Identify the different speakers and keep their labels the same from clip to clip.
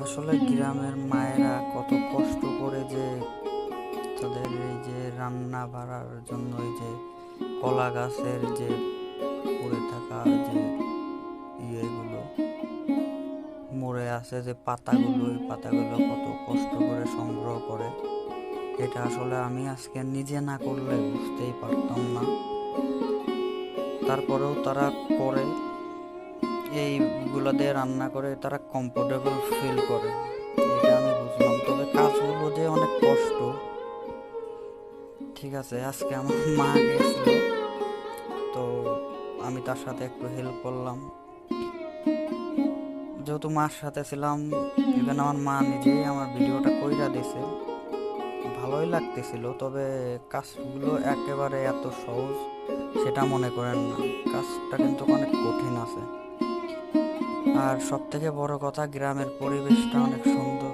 Speaker 1: আসলে গ্রামের মায়েরা কত কষ্ট করে যে তাদের এই যে রান্না বাড়ার জন্য এই যে কলা গাছের যে পড়ে থাকা যে ইয়েগুলো মরে আছে, যে পাতাগুলো ওই পাতাগুলো কত কষ্ট করে সংগ্রহ করে, এটা আসলে আমি আজকে নিজে না করলে বুঝতেই পারতাম না। তারপরেও তারা করে। এইগুলো দিয়ে রান্না করে তারা কমফোর্টেবল ফিল করে। এটা আমি বুঝলাম। তবে কাজগুলো যে অনেক কষ্ট। ঠিক আছে, আজকে আমার মা গেছিল। তো আমি তার সাথে একটু হেল্প করলাম। যেহেতু মার সাথে ছিলাম ইভেন আমার মা নিজেই আমার ভিডিওটা কইরা দিছে। ভালোই লাগতেছিল, তবে কাজগুলো একেবারে এত সহজ, সেটা মনে করেন না। কাজটা কিন্তু অনেক কঠিন আছে। আর সব থেকে বড় কথা, গ্রামের পরিবেশটা অনেক সুন্দর।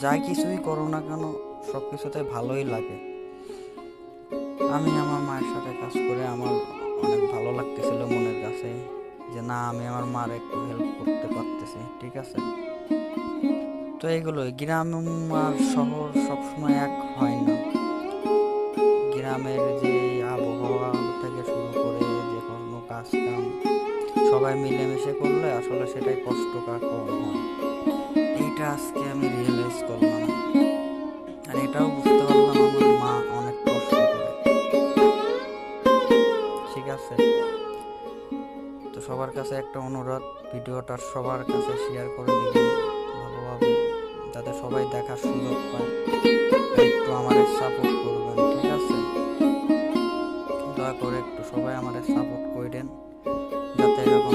Speaker 1: যা কিছুই করো না কেন সব কিছুতে ভালোই লাগে। আমি আমার মায়ের সাথে কাজ করে আমার অনেক ভালো লাগতেছিল মনের কাছে, যে না, আমি আমার মার একটু হেল্প করতে পারতেছি, ঠিক আছে? তো এইগুলোই। গ্রাম আর শহর সবসময় সবাই মিলেমিশে করলে আসলে সেটাই কষ্ট কার কম হয়। এইটা আজকে আমি রিয়েলাইজ করলাম। আর এটাও বুঝতে পারলাম আমার মা অনেক কষ্ট করে। ঠিক আছে? তো সবার কাছে একটা অনুরোধ, ভিডিওটা সবার কাছে শেয়ার করে দিবেন ভালোভাবে, যাতে সবাই দেখার সুযোগ পায়। একটু আমাদের সাপোর্ট করবেন, ঠিক আছে? দয়া করে একটু সবাই আমাদের সাপোর্ট করে দেন যাতে এরকম